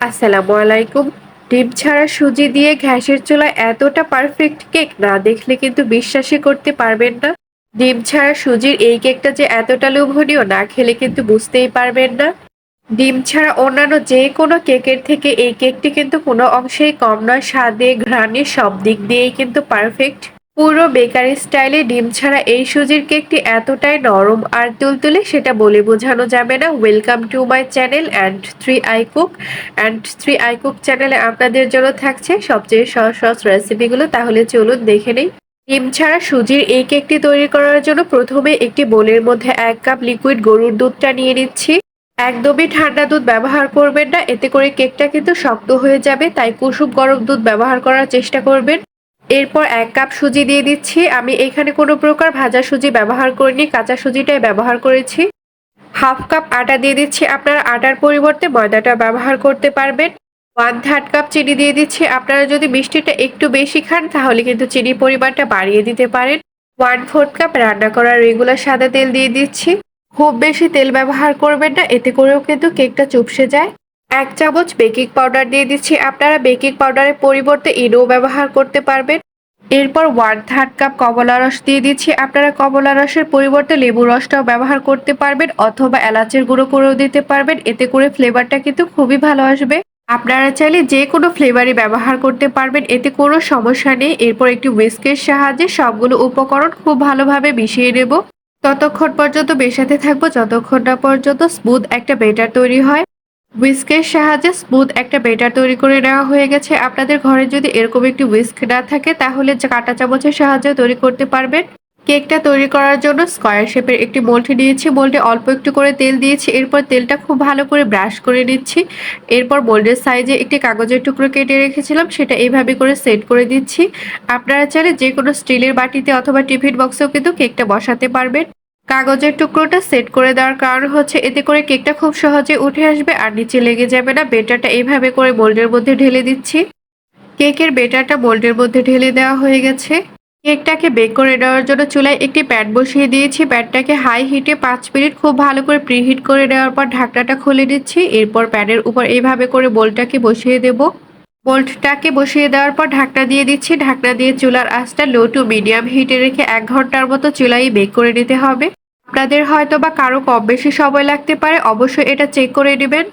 আসসালামু আলাইকুম। ডিম ছাড়া সুজি দিয়ে ঘ্যাসের চুলা এতটা পারফেক্ট কেক না দেখলে কিন্তু বিশ্বাসই করতে পারবেন না। ডিম ছাড়া সুজির এই কেকটা যে এতটা লোভনীয় না খেলে কিন্তু বুঝতেই পারবেন না। ডিম ছাড়া অন্যান্য যে কোনো কেকের থেকে এই কেকটি কিন্তু কোনো অংশেই কম নয়, স্বাদে, ঘ্রাণে সব দিক দিয়েই কিন্তু পারফেক্ট পুরো বেকারি স্টাইলে ডিম ছাড়া এই সুজির কেকটি এতটাই নরম আর তুলতুলে সেটা বলে বোঝানো যাবে না। Welcome to my channel and three I cook and three I cook চ্যানেলে আপনাদের জন্য থাকছে সবচেয়ে সহজ সহজ রেসিপিগুলো তাহলে চলুন দেখে নেই। ডিম ছাড়া সুজির এই কেকটি তৈরি করার জন্য প্রথমে একটি বোলের মধ্যে এক কাপ লিকুইড গরুর দুধটা নিয়ে নিচ্ছি। একদমই ঠান্ডা দুধ ব্যবহার করবেন না, এতে করে কেকটা কিন্তু শক্ত হয়ে যাবে, তাই কুসুম গরম দুধ ব্যবহার করার চেষ্টা করবেন। এরপর এক কাপ সুজি দিয়ে দিচ্ছি। আমি এখানে কোনো প্রকার ভাজা সুজি ব্যবহার করিনি, কাঁচা সুজিটাই ব্যবহার করেছি। হাফ কাপ আটা দিয়ে দিচ্ছি। আপনারা আটার পরিবর্তে ময়দাটা ব্যবহার করতে পারবেন। ওয়ান থার্ড কাপ চিনি দিয়ে দিচ্ছি। আপনারা যদি মিষ্টিটা একটু বেশি খান, তাহলে কিন্তু চিনির পরিমাণটা বাড়িয়ে দিতে পারেন। ওয়ান ফোর্থ কাপ রান্না করা রেগুলার সাদা তেল দিয়ে দিচ্ছি। খুব বেশি তেল ব্যবহার করবেন না, এতে করেও কিন্তু কেকটা চুপসে যায়। এক চামচ বেকিং পাউডার দিয়ে দিচ্ছি। আপনারা বেকিং পাউডারের পরিবর্তে ইনো ব্যবহার করতে পারবেন। এরপর ওয়ান থার্ড কাপ কমলা রস দিয়ে দিচ্ছি। আপনারা কমলা রসের পরিবর্তে লেবু রসটাও ব্যবহার করতে পারবেন অথবা এলাচের গুঁড়ো করেও দিতে পারবেন। এতে করে ফ্লেভারটা কিন্তু খুবই ভালো আসবে। আপনারা চাইলে যে কোনো ফ্লেভারই ব্যবহার করতে পারবেন। এতে কোনো সমস্যা নেই। এরপর একটি উইস্কের সাহায্যে সবগুলো উপকরণ খুব ভালোভাবে মিশিয়ে নেব। ততক্ষণ পর্যন্ত মেশাতে থাকব। যতক্ষণ না পর্যন্ত স্মুথ একটা বেটার তৈরি হয়। হুইস্কের সাহায্যে স্মুথ একটা বেটার তৈরি করে নেওয়া হয়ে গেছে। আপনাদের ঘরে যদি এরকম একটি হুইস্ক না থাকে, তাহলে কাঁটা চামচের সাহায্যে তৈরি করতে পারবেন। কেকটা তৈরি করার জন্য স্কোয়ার শেপের একটি মোল্ড নিয়েছি। মোল্ডে অল্প একটু করে তেল দিয়েছি। এরপর তেলটা খুব ভালো করে ব্রাশ করে নিচ্ছি। এরপর মোল্ডের সাইজে একটি কাগজের টুকরো কেটে রেখেছিলাম। সেটা এইভাবে করে সেট করে দিচ্ছি। আপনারা চাইলে যে কোনো স্টিলের বাটিতে অথবা টিফিন বক্সেও কিন্তু কেকটা বসাতে পারবেন। কাগজের টুকরোটা সেট করে দেওয়ার কারণ হচ্ছে এতে করে কেকটা খুব সহজে উঠে আসবে আর নিচে লেগে যাবে না। বেটারটা এইভাবে করে মোল্ডের মধ্যে ঢেলে দিচ্ছি। কেকের বেটারটা মোল্ডের মধ্যে ঢেলে দেওয়া হয়ে গেছে। কেকটাকে বেক করে নেওয়ার জন্য চুলায় একটি প্যান বসিয়ে দিয়েছি। প্যানটাকে হাই হিটে পাঁচ মিনিট খুব ভালো করে প্রিহিট করে নেওয়ার পর ঢাকনাটা খুলে দিচ্ছি এরপর প্যানের উপর এইভাবে করে বোলটাকে বসিয়ে দেব। বোল্টটাকে বসিয়ে দেওয়ার পর ঢাকনা দিয়ে দিচ্ছি। ঢাকনা দিয়ে চুলার আঁচটা লো টু মিডিয়াম হিটে রেখে এক ঘণ্টার মতো চুলাই বেক করে নিতে হবে। আপনাদের হয়তো বা কারও কম বেশি সময় লাগতে পারে, অবশ্যই এটা চেক করে নেবেন।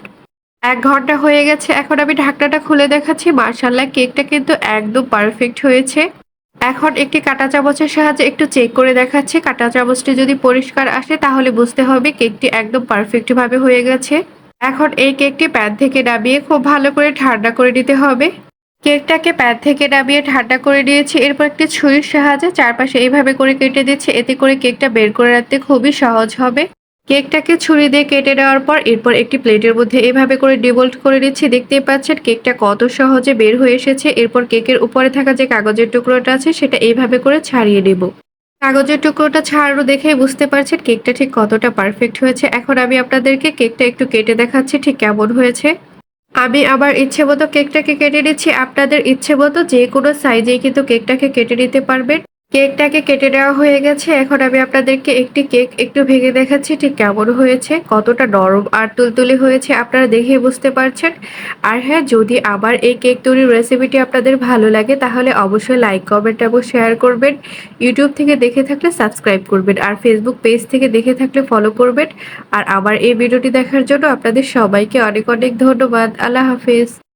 এক ঘণ্টা হয়ে গেছে, এখন আমি ঢাকনাটা খুলে দেখাচ্ছি। মার্শাল্লাহ কেকটা কিন্তু একদম পারফেক্ট হয়েছে। এখন একটি কাঁটা চামচের সাহায্যে একটু চেক করে দেখাচ্ছি। কাঁটা চামচটি যদি পরিষ্কার আসে, তাহলে বুঝতে হবে কেকটি একদম পারফেক্টভাবে হয়ে গেছে। এখন এই কেকটি প্যান থেকে নামিয়ে খুব ভালো করে ঠান্ডা করে নিতে হবে। কেকটাকে প্যান থেকে ডাবিয়ে ঠান্ডা করে নিয়েছি। এরপর একটি ছুরির সাহায্যে চারপাশে এইভাবে করে কেটে দিচ্ছি। এতে করে কেকটা বের করে রাখতে খুবই সহজ হবে। কেকটাকে ছুরি দিয়ে কেটে নেওয়ার পর এরপর একটি প্লেটের মধ্যে এভাবে করে ডিবোল্ট করে নিচ্ছি। দেখতেই পাচ্ছেন কেকটা কত সহজে বের হয়ে এসেছে। এরপর কেকের উপরে থাকা যে কাগজের টুকরোটা আছে, সেটা এইভাবে করে ছাড়িয়ে নেব। কাগজের টুকরোটা ছাড়ানো দেখেই বুঝতে পারছেন কেকটা ঠিক কতটা পারফেক্ট হয়েছে। এখন আমি আপনাদেরকে কেকটা একটু কেটে দেখাচ্ছি, ঠিক কেমন হয়েছে। আমি আবার ইচ্ছে মতো কেকটাকে কেটে নিচ্ছি। আপনাদের ইচ্ছে মতো যে কোনো সাইজেই কিন্তু কেকটাকে কেটে নিতে পারবেন। কেকটাকে কেটে নেওয়া হয়ে গেছে। এখন আমি আপনাদেরকে একটি কেক একটু ভেঙে দেখাচ্ছি, ঠিক কেমন হয়েছে, কতটা নরম আর তুলতুলে হয়েছে আপনারা দেখে বুঝতে পারছেন। আর হ্যাঁ যদি আবার এই কেক তৈরির রেসিপিটি আপনাদের ভালো লাগে, তাহলে অবশ্যই লাইক কমেন্ট এবং শেয়ার করবেন। ইউটিউব থেকে দেখে থাকলে সাবস্ক্রাইব করবেন আর ফেসবুক পেজ থেকে দেখে থাকলে ফলো করবেন। আর আমার এই ভিডিওটি দেখার জন্য আপনাদের সবাইকে অনেক অনেক ধন্যবাদ। আল্লাহ হাফিজ।